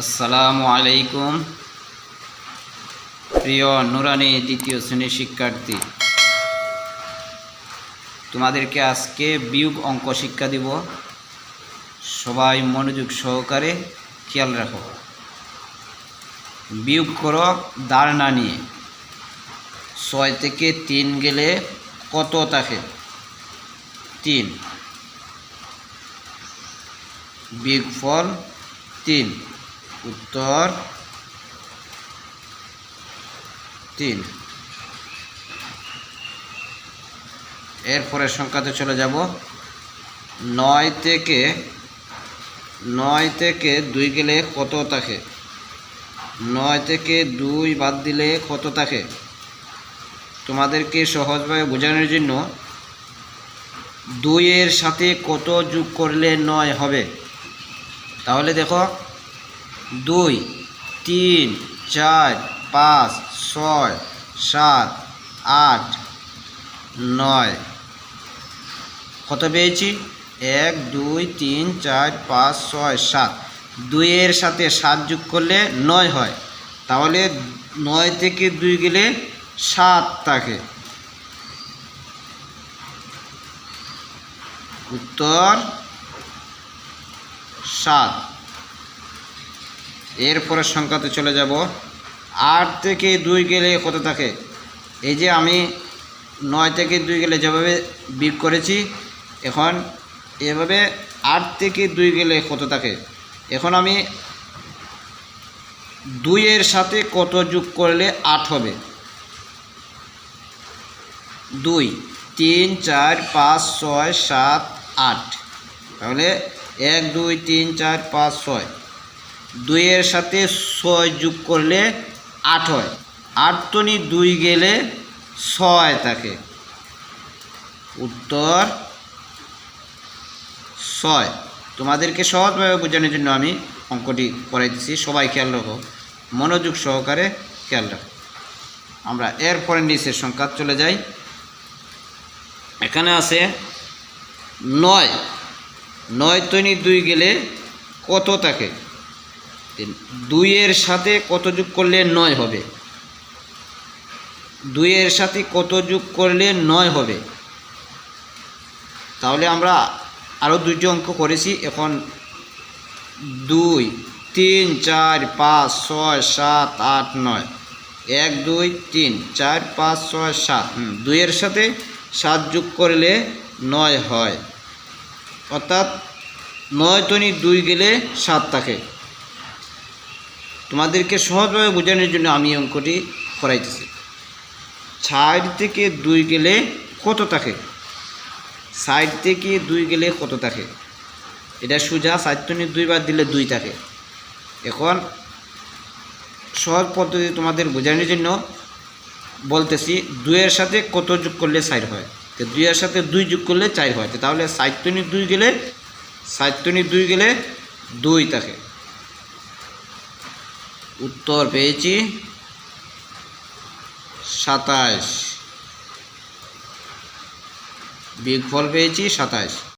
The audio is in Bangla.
আসসালামু আলাইকুম, প্রিয় নুরানি দ্বিতীয় শ্রেণির শিক্ষার্থী। তোমাদেরকে আজকে বিয়োগ অঙ্ক শিক্ষা দিব। সবাই মনোযোগ সহকারে খেয়াল রাখো। বিয়োগ করো দাঁড় না নিয়ে। ছয় থেকে তিন গেলে কত থাকে? তিন। বিয়োগফল তিন। উত্তর তিন। এরপরের সংখ্যাতে চলে যাব। নয় থেকে নয় থেকে দুই গেলে কত থাকে? নয় থেকে দুই বাদ দিলে কত থাকে? তোমাদেরকে সহজভাবে বোঝানোর জন্য দুইয়ের সাথে কত যোগ করলে নয় হবে? তাহলে দেখো দুই, তিন, চার, পাঁচ, ছয়, সাত, আট, নয়। কত পেয়েছি? এক, দুই, তিন, চার, পাঁচ, ছয়, সাত। দুইয়ের সাথে সাত যোগ করলে নয় হয়। তাহলে নয় থেকে দুই গেলে সাত থাকে। উত্তর সাত। এরপরের সংখ্যাতে চলে যাব। আট থেকে দুই গেলে কত থাকে? এই যে আমি নয় থেকে দুই গেলে যেভাবে বিক করেছি, এখন এভাবে আট থেকে দুই গেলে কত থাকে? এখন আমি দুইয়ের সাথে কত যোগ করলে আট হবে? দুই, তিন, চার, পাঁচ, ছয়, সাত, আট। তাহলে এক, দুই, তিন, চার, পাঁচ, ছয়। দুইয়ের সাথে ছয় যোগ করলে আট হয়। আট তনি দুই গেলে ছয় থাকে। উত্তর ছয়। তোমাদেরকে সহজভাবে বোঝানোর জন্য আমি অঙ্কটি করাইতেছি সবাই খেয়াল রাখো। মনোযোগ সহকারে খেয়াল রাখো। আমরা এরপরে নিচের সংখ্যা চলে যাই। এখানে আছে নয়। নয় তনি দুই গেলে কত থাকে? দুইয়ের সাথে কত যোগ করলে নয় হবে? দুইয়ের সাথে কত যোগ করলে নয় হবে? তাহলে আমরা আরও দুইটি অঙ্ক করেছি। এখন দুই, তিন, চার, পাঁচ, ছয়, সাত, আট, নয়। এক, দুই, তিন, চার, পাঁচ, ছয়, সাত। দুইয়ের সাথে সাত যোগ করলে নয় হয়। অর্থাৎ নয় তনি দুই গেলে সাত থাকে। তোমাদেরকে সহজভাবে বোঝানোর জন্য আমি অঙ্কটি করাইতেছি। সাইড থেকে দুই গেলে কত থাকে? সাইড থেকে দুই গেলে কত থাকে? এটা সোজা তনি দুইবার দিলে দুই থাকে। এখন সহজ পদ্ধতি তোমাদের বোঝানোর জন্য বলতেছি, দুইয়ের সাথে কত যোগ করলে সাইড হয়? তো দুইয়ের সাথে দুই যোগ করলে চার হয়। তাহলে সাইড দুই গেলে, সাইড দুই গেলে দুই থাকে। উত্তর পেয়েছি। সাতাশ। বিগ ফল পেয়েছি সাতাশ।